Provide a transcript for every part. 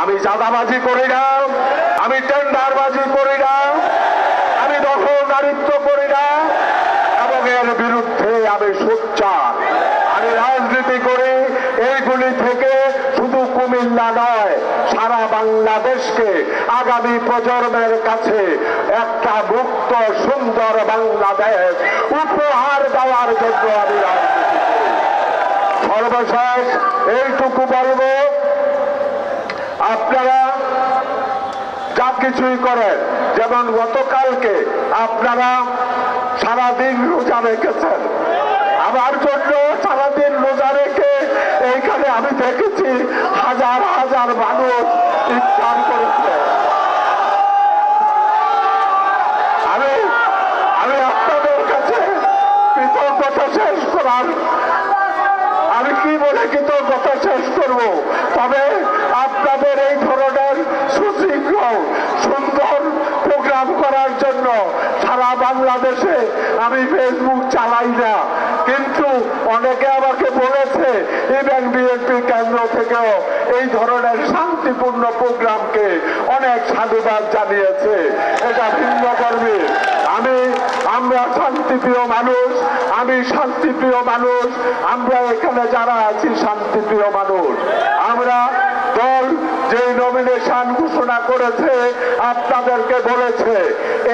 আমি চাঁদাবাজি করি না, আমি টেন্ডারবাজি করি না, আমি দখলদারিত্ব করি না, এবং এর বিরুদ্ধে আমি সোচ্চার। আমি রাজনীতি করি, এইগুলি থেকে শুধু কুমিল্লা নয়, সারা বাংলাদেশকে আগামী প্রজন্মের কাছে একটা মুক্ত, সুন্দর বাংলাদেশ উপহার দেওয়ার জন্য আমি রাজনীতি সর্বশেষ, এইটুকু বলব আপনারা যা কিছুই করেন। যেমন গতকালকে আপনারা সারাদিন রোজা রেখেছেন। আমার জন্য সারাদিন রোজা রেখে এইখানে আমি দেখেছি হাজার হাজার মানুষ ইফতার করেছে। আমি আমি আপনাদের কাছে কৃতজ্ঞতা শেষ করার, আমি কি বলে কৃতজ্ঞতা শেষ করব? তবে আপনাদের এই ধরনের সুশৃঙ্খল সুন্দর প্রোগ্রাম করার জন্য সারা বাংলাদেশে আমি ফেসবুক চালাই না। কিন্তু অনেকে আমাকে বলেছে, ইভেন বিএনপি কেন্দ্র থেকেও এই ধরনের শান্তিপূর্ণ প্রোগ্রামকে অনেক সাধুবাদ জানিয়েছে। এটা ভিন্ন কর্মী আমি, আমরা শান্তিপ্রিয় মানুষ, আমি শান্তিপ্রিয় মানুষ, আমরা এখানে যারা আছি শান্তিপ্রিয় মানুষ। আমরা নমিনেশন ঘোষণা করেছে, আপনাদেরকে বলেছে,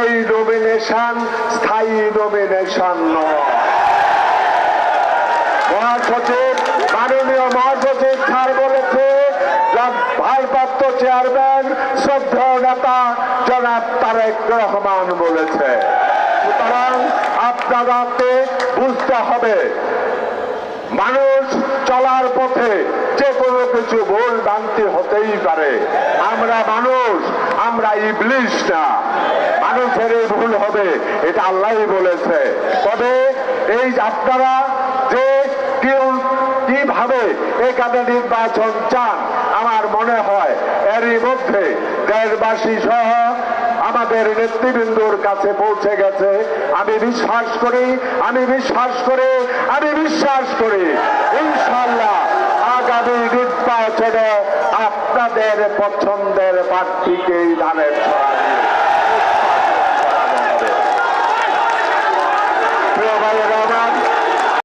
এই নমিনেশন স্থায়ী নমিনেশন নয়। মহাসচিব, মাননীয় মহাসচিব স্যার বলেছে ভারপ্রাপ্ত চেয়ারম্যান শ্রদ্ধেয় নেতা জনাব তারেক রহমান বলেছে। সুতরাং আপনাদেরকে বুঝতে হবে মানুষ চলার পথে যে কোনো কিছু ভুল ভ্রান্তি হতেই পারে। আমরা মানুষ, আমরা ইবলিশ না। মানুষের এই ভুল হবে, এটা আল্লাহ বলেছে। তবে এই আপনারা যে কেউ কীভাবে এখানে নির্বাচন চান, আমার মনে হয় এরই মধ্যে দেশবাসী সহ আমাদের নেতৃবৃন্দুর কাছে পৌঁছে গেছে। আমি বিশ্বাস করি, আমি বিশ্বাস করি, আমি বিশ্বাস করি। ইনশাল্লাহ আগামী নির্বাচনে আপনাদের পছন্দের প্রার্থীকেই ধানের ছড়া